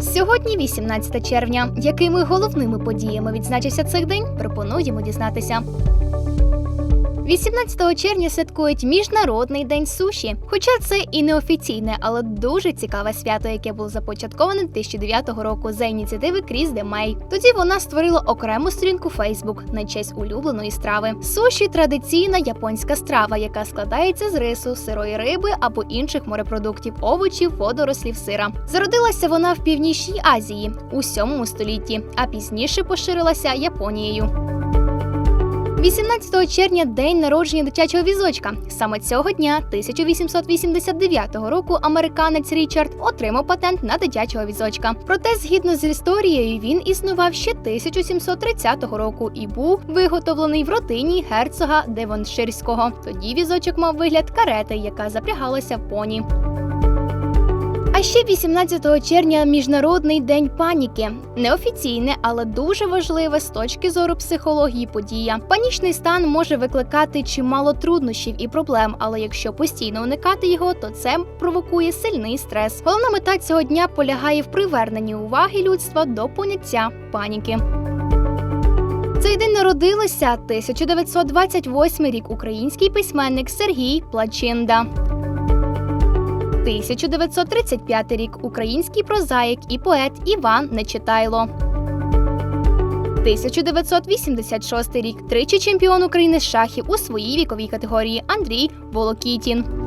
Сьогодні 18 червня. Якими головними подіями відзначився цей день? Пропонуємо дізнатися. 18 червня святкують Міжнародний день суші. Хоча це і не офіційне, але дуже цікаве свято, яке було започатковане 2009 року за ініціативи Кріс Де Мей. Тоді вона створила окрему сторінку Facebook на честь улюбленої страви. Суші традиційна японська страва, яка складається з рису, сирої риби або інших морепродуктів, овочів, водорослів, сира. Зародилася вона в північній Азії у 7 столітті, а пізніше поширилася Японією. 18 червня день народження дитячого візочка. Саме цього дня, 1889 року, американець Річард отримав патент на дитячого візочка. Проте, згідно з історією, він існував ще 1730 року і був виготовлений в родині герцога Девонширського. Тоді візочок мав вигляд карети, яка запрягалася в поні. А ще 18 червня міжнародний день паніки. Неофіційне, але дуже важливе з точки зору психології подія. Панічний стан може викликати чимало труднощів і проблем, але якщо постійно уникати його, то це провокує сильний стрес. Головна мета цього дня полягає в приверненні уваги людства до поняття паніки. Цей день народилися 1928 рік український письменник Сергій Плачинда. 1935 рік український прозаїк і поет Іван Нечитайло. 1986 рік тричі чемпіон України з шахів у своїй віковій категорії Андрій Волокітін.